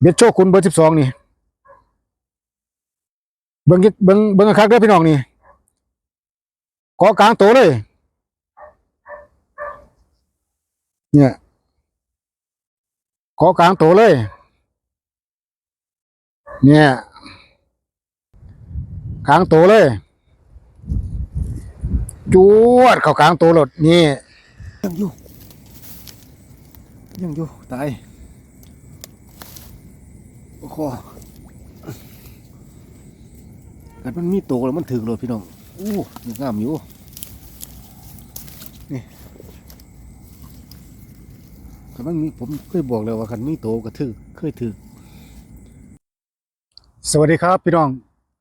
เบ็ดโชคคุณเบอร์สิบสองนี่ เบิ้งเบิ้งเบิ้งคักเด้อพี่น้องนี่กอกลางโตเลย เนี่ยกอกลางโตเลย เนี่ยกลางโตเลยจวดเข้ากลางโตรถนี่ยังอยู่ ยังอยู่ตาย อกันมันมีโตแล้วมันถึงเลยพี่น้องอู้งงามอยู่นี่กันมันมีผมเคยบอกแล้วว่าคันมีโตก็ถือเคยถือสวัสดีครับพี่น้อง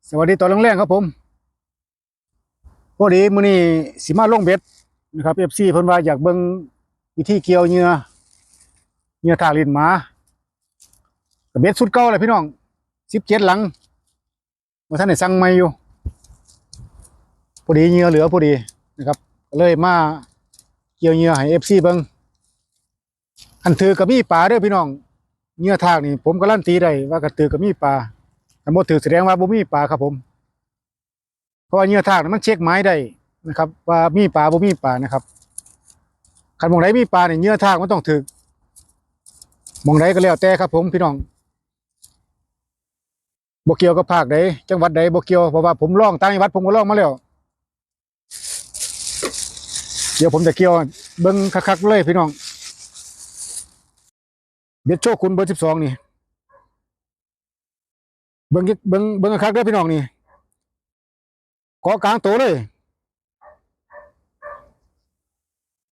สวัสดีตอนแรกๆครับผมพอดีมื้อนี้สิมาลงเบ็ดนะครับ FC เพิ่นว่าอยากเบิ่งวิธีเกี่ยวเหยื่อเหยื่อทาลินหมา เบ็ดสุดเก่าเลยพี่น้อง17หลังบ่ทันได้สั่งใหม่อยู่พอดีเหยื่อเหลือพอดีนะครับ เลยมาเกี่ยวเหยื่อให้ FC เบิ่งอันถือก็มีปลาเด้อพี่น้องเหยื่อทากนี่ผมการันตีได้ว่าก็ถือก็มีปลาแต่บ่ถือแสดงว่าบ่มีปลาครับผม เพราะว่าเหยื่อทากมันเช็คไม้ได้นะครับ ว่ามีปลาบ่มีปลานะครับคันมองใดมีปลาเนี่ยเหยื่อทากมันต้องถึกหมองใดก็แล้วแต่ครับผมพี่น้อง บ่เกี่ยวกับภาคใดจังหวัดใดบ่เกี่ยวเพราะว่าผมล่องต่างจังหวัดผมก็ล่องมาแล้วเดี๋ยวผมจะเกี่ยวเบิ่งคักๆเลยพี่น้องเบ็ดโชคคุณเบอร์12นี่เบิ้งยิเบิ้งเบิ้งคักเด้อพี่น้องนี่กอกลางโตเลย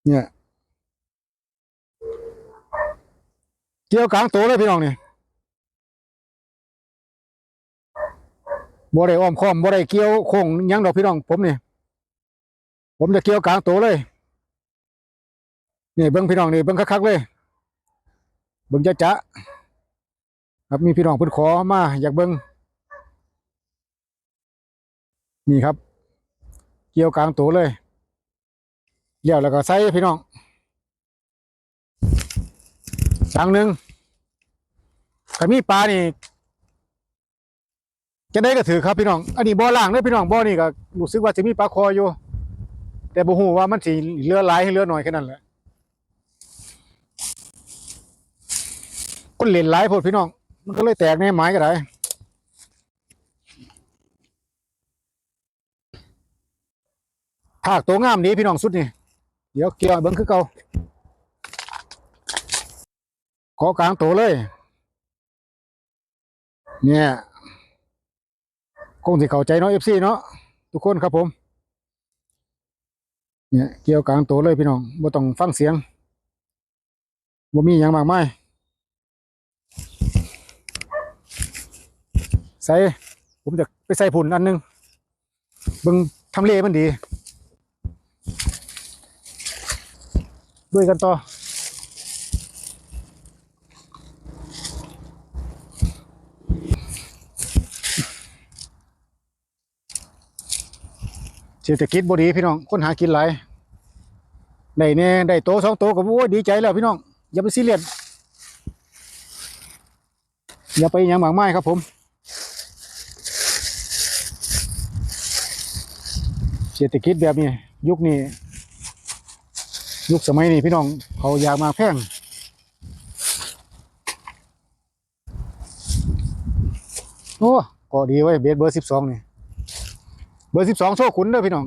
เนี่ย เกี่ยวกลางโตเลยพี่น้องนี่ บ่ได้อ้อมค้อมบ่ได้เกี่ยวโค้งยังดอกพี่น้องผมนี่ผมจะเกี่ยวกลางโตเลยนี่เบิ้งพี่น้องนี่เบิ้งคักๆเลยเบิ้งจะจะครับมีพี่น้องเพิ่นขอมาอยากเบิ้งนี่ครับ เกี่ยวกลางตัวเลยเลี้ยวแล้วก็ใส่พี่น้องทางหนึ่งถ้ามีปลานี่ จะได้ก็ถือครับพี่น้อง อันนี้บ่อล่างเด้อพี่น้องบ่อนี่ก็รู้สึกว่าจะมีปลาคออยู่ แต่บ่ฮู้ว่ามันสิเหลือหลายให้เหลือน้อยแค่นั้นแหละคนเล่นหลายโพดพี่น้อง มันก็เลยแตกในไม้ก็ได้ภาคตัวงามดีพี่น้องสุดนี่ เดี๋ยวเกี่ยวเบิ้งคือเก่าขอกลางตัวเลย เนี่ย คงสิเข้าใจเนาะเอฟซีเนาะทุกคนครับผม เนี่ยเกี่ยวกลางตัวเลยพี่น้องบ่ต้องฟังเสียงบ่มีหยังมากมายใส่ผมจะไปใส่ผุนอันหนึงบิ่งทำเลมันดี ด้วยกันต่อ เศรษฐกิจบ่ดีพี่น้องคนหากินหลายได้แน่ได้โตสองโตก็โอ้ดีใจแล้วพี่น้อง อย่าไปซีเรียสอย่าไปหยังหมากไม้ครับผมเศรษฐกิจแบบนี้ ยุคนี้ ยุคสมัยนี้พี่น้องเขาอยากมาแพงโอ้ก็ดีไว้ยเบสเบอร์สิบสองนี่ บอร์สิบสองโชคขุนเด้อพี่น้อง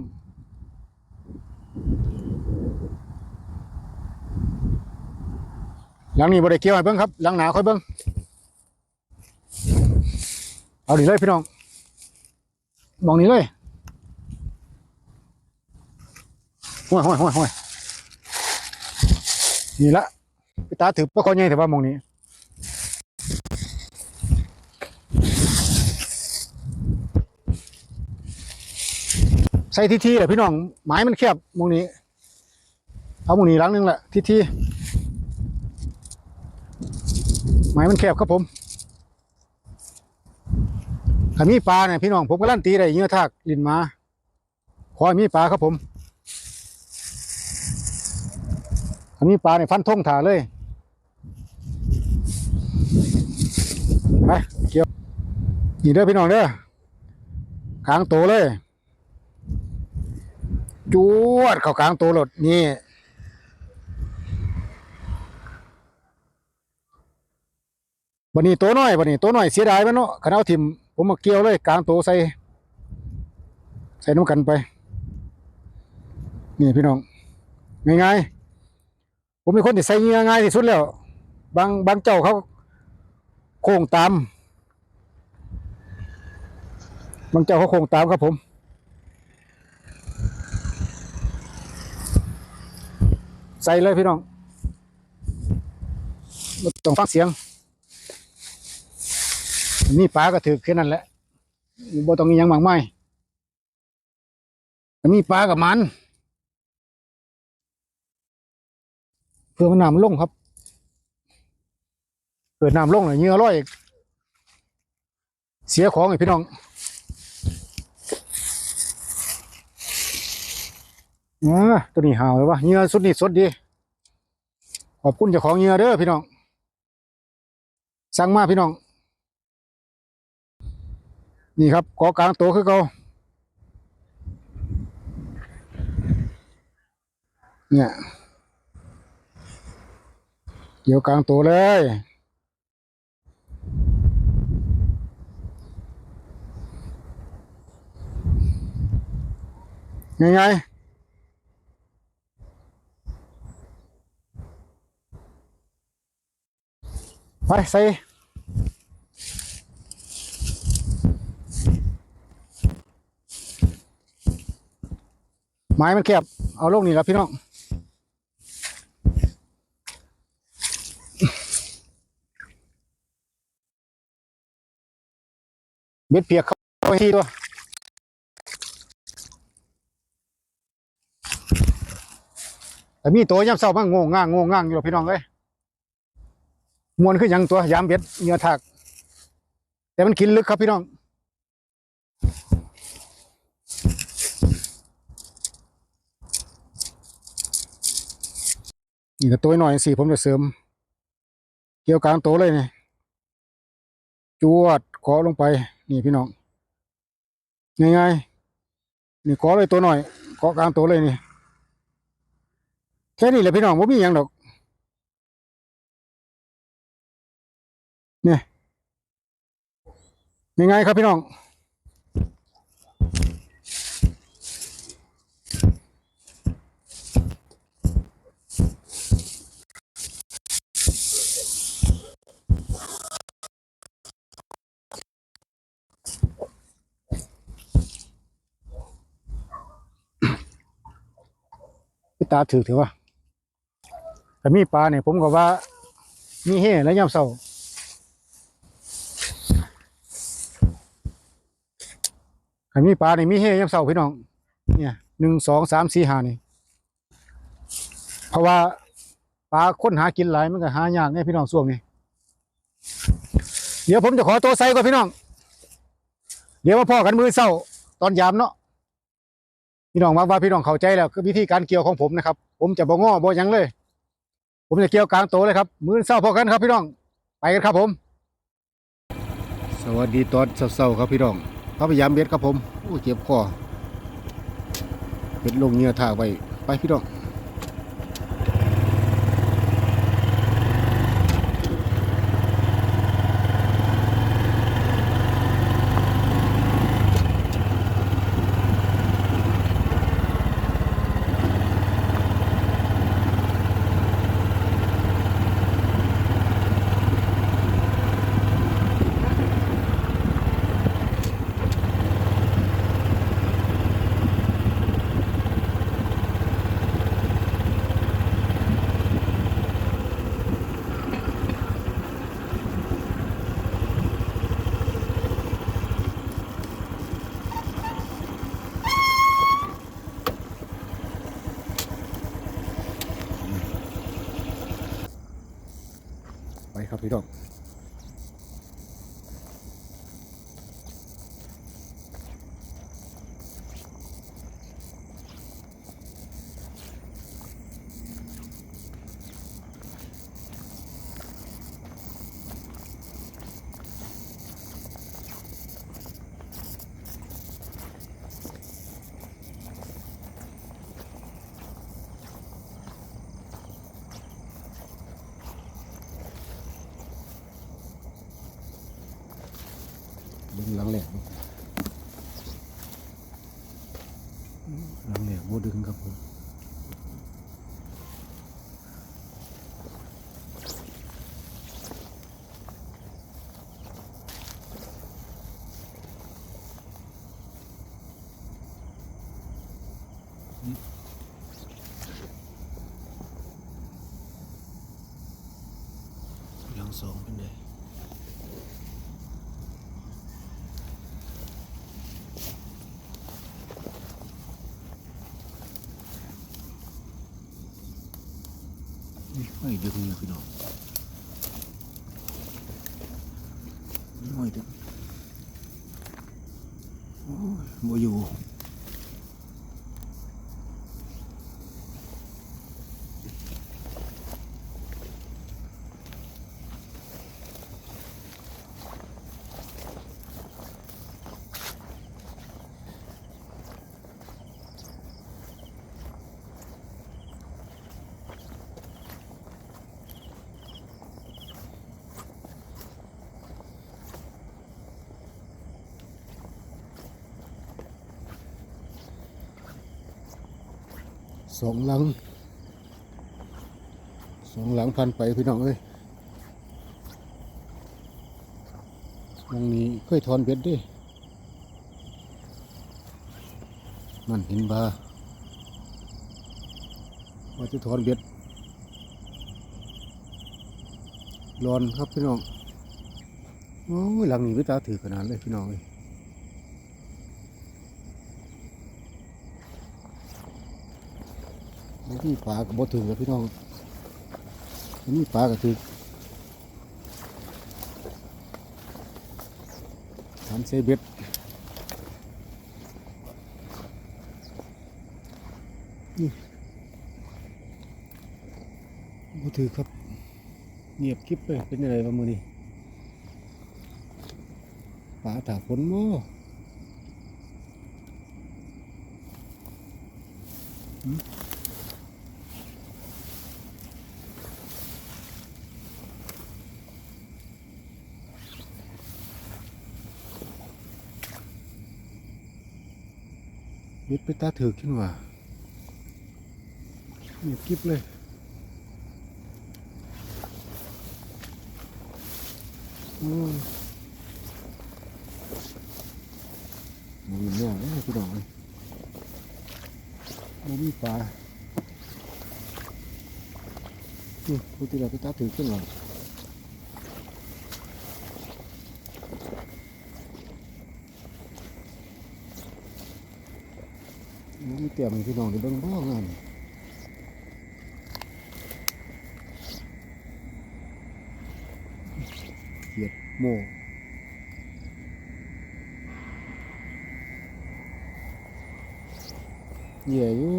หลังนี้บริเกี่ยวให้เบิ้งครับหลังหนาค่อยเบิ้งเอาดีเลยพี่น้องมองนี้เลยห้วยห้วยห้วยห้วยนี่ละพี่ตาถือปลาคอใหญ่แต่ว่ามองนี้ ส่ทีทีแหละพี่น้องไม้มันแคบมองนี้เอามองนี้หลังนึงแหละทีทีไม้มันแคบครับผมถ้ามีปลาเนี่ยพี่น้องผมก็ลั่นตีได้เหงื้อทากลินมาขอให้มีปลาครับผมถ้ามีปลาเนี่ยฟันทงถ่าเลยไปเกี่ยวนี่เด้อพี่น้องเด้อกลางโตเลย จวดเข้ากลางโตรถนี่บันนี้โตน้อยบันนี้โตน้อยเสียดายมันเนาะขันเอาทิมผมมาเกี่ยวเลยกลางโตใส่ ใส่น้ำกันไป นี่พี่น้องง่ายๆผมเป็นคนที่ใส่เงี้ยง่ายที่สุดแล้ว บางบางเจ้าเขาโค้งตาม บางเจ้าเขาโค้งตามครับผม ส่เลยพี่น้องต้องฟังเสียง นี่ปลาก็ถือแค่นั้นแหละบ่ต้องมีหยังมากมายแต่มีปลากับมัน เพื่อมันน้ำลงครับ เกิดน้ำลงเลยเงื่อร้อย เสียของไอ้พี่น้อง อ่าตัวนี้หาวเลยวะเหงื่อสุดนี่สดดี ขอบคุณเจ้าของเหงื่อเด้อพี่น้อง สั่งมาพี่น้อง นี่ครับกอกลางโตคือเก่าเนี่ยเกี่ยวกลางตัวเลยยังไง ไปใส่ไม้มันแคบเอาลงนี่แล้วพี่น้องเม็ดเปียกเข้าไปที่ตัวแต่มีตัวย่ำเศร้าบ้างโง่ง่างโง่ง่างอยู่พี่น้องเอ้ย มวนขึ้นยังตัวยามเบ็ดเหงื่อถักแต่มันกินลึกครับพี่น้องนี่ก็ตัวหน่อยสิผมจะเสริม เกี่ยวกลางโตเลยนี่จวดขอลงไป นี่พี่น้องง่ายๆนี่ขอเลยตัวหน่อยขอกลางโตเลยนี่แค่นี้แหละพี่น้องผมมีอย่างดอก เนี่ยง่ายๆครับพี่น้องพี่ตาถือถือว่าแต่มีปลาเนี่ยผมก็ว่า มีเฮ่และย่ำเศร้า ถ้มีปลาเนี่ยมีเฮ่ย่ำเศร้าพี่น้อง เนี่ยหนึ่งสองสามสี่ห้านี่ เพราะว่าปลาค้นหากินหลายมันก็หายากเนี่ยพี่น้องส่วงนี้เดี๋ยวผมจะขอตัวไซก่อนพี่น้อง เดี๋ยวมาพ่อกันมือเศร้า ตอนยามเนาะพี่น้องมาว่าพี่น้องเข้าใจแล้วคือวิธีการเกี่ยวของผมนะครับ ผมจะบ่ง้อบ่ยังเลย ผมจะเกี่ยวกลางโตเลยครับ มือเศร้าพอกันครับ พี่น้องไปกันครับผม สวัสดีตอนเศร้าๆครับพี่น้อง พยายามเบ็ดครับผมโอ้เจ็บคอเบ็ดลงเหงื่อถาไปไปพี่น้อง ครับพี่น้อง บิ่งหลังแหลกดูหลังแหลกโบดึงครับผม 2枚で翻訳だ2枚でおい สองหลังสองหลังพันไปพี่น้องเอ้ยมองนี้เคยถอนเบ็ดดิมันห็นบาว่าจะถอนเบ็ดร้อนครับพี่น้องโอ้ยหลังนี้ไม่ตาถือขนาดเลยพี่น้องเอ้ย นี่ปลาก็บ่ถึงแล้วพี่น้องนี่ปลาก็ถึงทำเซเบ็ดนี่บถือครับเงียบคลิปเลยเป็นยังไงบ้างมือนี้ปลาถาฝนโม่ เบ็ดไปตาถือขึ้นว่าเงียบกิบเลยอ้ยมองเนี่ยเอ้ยพี่น้องเลยมีปลานี่พูดที่เราไปตาถือขึ้นว่ามี เตรียมพี่น้องได้เบิ่งบ่งานเขียดโมเหย่อยู่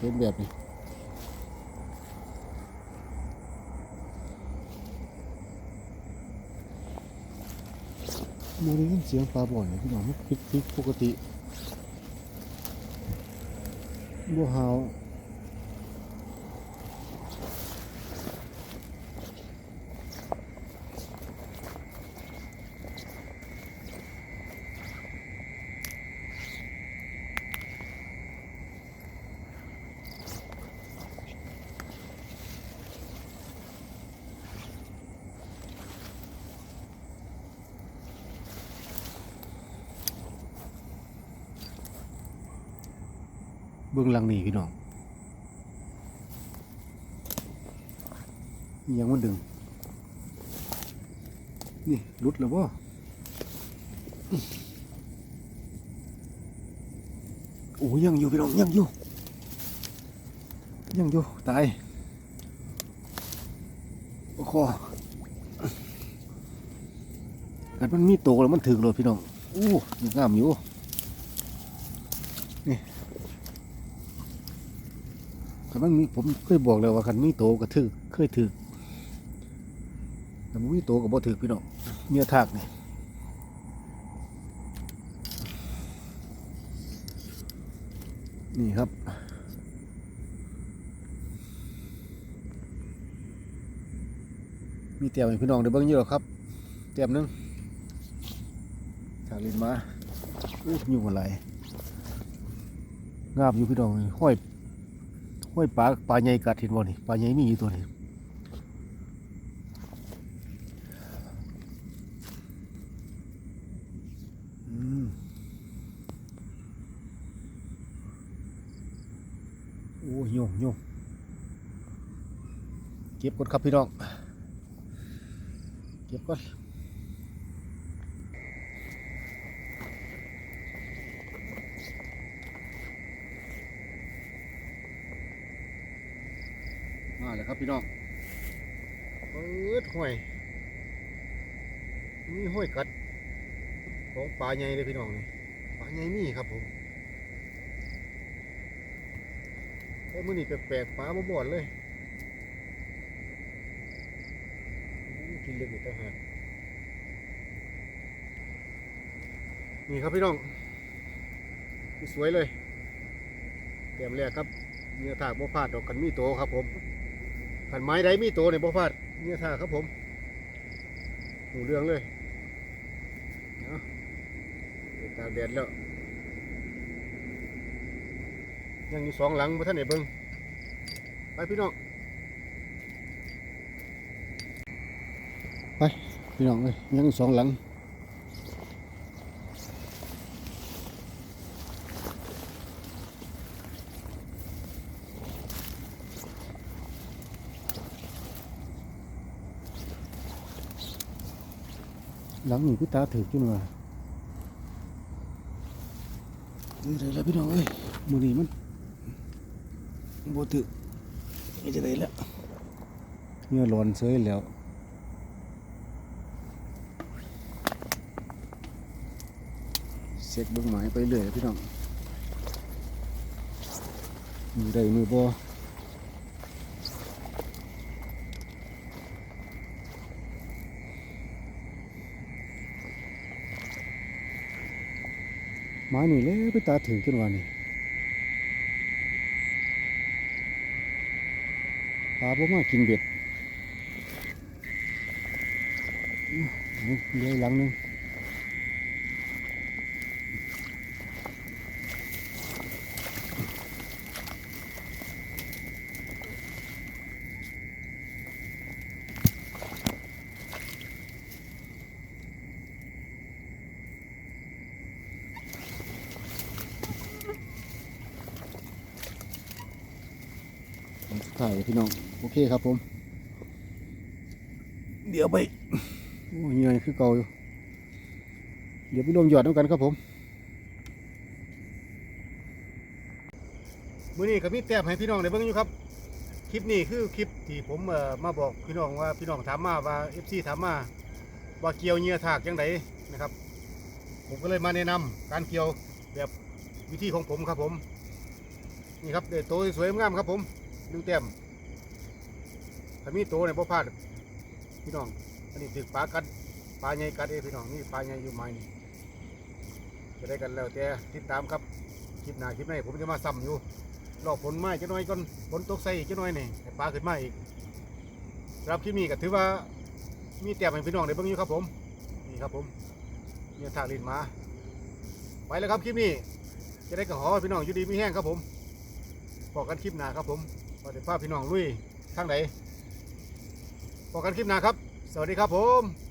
เป็นแบบนี้โมได้ยินเสียงปลาบ่อยพี่น้องมันผิดผิดปกติ บัว เบื้องหลังนี่พี่น้องยังมันดึง นี่รุดแล้วบ่โอ้ยังอยู่พี่น้องยังอยู่ยังอยู่ตายโอ้โหกันมันมีโตแล้วมันถึงเลยพี่น้องอู้ยังงามอยู่ กันมันมีผมเคยบอกแล้วว่าคันมีโตก็ถือเคยถือแต่มมีโตกับบ่ถือพี่น้องเนื้อทากนี่นี่ครับมีเตียมพี่น้องได้เบิ่งอยู่หรอครับเตียมหนึงากลินมาอู้อยู่อะไรงามอยู่พี่น้องห้อย ห้อยปลาปลาใหญ่กัดเห็นบ่นี่ปลาใหญ่มีอยู่ตัวนี้โอ้ยงยงเก็บก่อนครับพี่น้อง เก็บก่อน มาแล้วครับพี่น้องเปิดห้วยมีห้วยกัด ของปลาใหญ่เลยพี่น้องนี่ปลาใหญ่มีครับผมโอ้มือนี่แปลกๆปลาบ่บ่อนเลยกินเล็กอยู่ต่างหากนี่ครับพี่น้องสวยเลยเตรียมแรกครับเนื้อถากบ่พลาดดอกกันมีโตครับผม ขันไม้ใดมีโตเนี่ยบ่พลาดเนื้อถาครับผมหูเรื่องเลยเอาไปตากแดดแล้วยังอยู่สองหลังบ่ท่านไหนเบิ่งไปพี่น้องไปพี่น้องเลยยังอยู่สองหลัง หลังนี่พี่ตาถือขึ้นมานี่เลยแล้วพี่น้องเอ้ยมือนี้มันโบถือนี่จะได้แล้วเนี่ยร้อนเสยแล้วเช็คเบื้องหมายไปเรื่อยพี่น้องมือใดมือบ่ มานี่เลยไปตาถึงขึ้นว่านี่ปลาบ่มากินเบ็ดเดี๋ยวหลังนึง สุดท้ายพี่น้อง โอเคครับผม เดี๋ยวไปโอ้ยเหนื่อยคือเก่าอยู่ เดี๋ยวไปรวมยอดด้วยกันครับผมมื้อนี้ก็มีแต้มให้พี่น้องได้เบิ่งอยู่ครับ คลิปนี้คือคลิปที่ผมเอ่อมาบอกพี่น้องว่าพี่น้องถามมาว่า FC ถามมาว่าเกี่ยวเหยื่อถากจังไดนะครับ ผมก็เลยมาแนะนำการเกี่ยวแบบวิธีของผมครับผม นี่ครับได้โตวสวยๆงามๆครับผม ดูแต้มถ้ามีโตเนี่ยพ่พลาดพี่น้อง อันนี้ถึกปลากัดปลาใหญ่กัดเองพี่น้องนี่ปลาใหญ่อยู่ไม้นี่จะได้กันแล้วแต่ติดตามครับคลิปหน้าคลิปไหนผมจะมาซ้ำอยู่รอบฝนไม้จะน้อยก่อนฝนตกใส่อีกจะน้อยนี่ให้ปลาขึ้นมาอีกรับคลิปนี้ก็ถือว่ามีแต้มให้พี่น้องได้เบิ่งอยู่ครับผมนี่ครับผมเนี่ยทางลินมาไปแล้วครับคลิปนี้ จะได้กับหอพี่น้องอยู่ดีไมีแห้งครับผมบอกกันคลิปหน้าครับผม ว่าเดี๋ยวพาพี่น้องลุยทางไหนพบกันคลิปหน้าครับ สวัสดีครับผม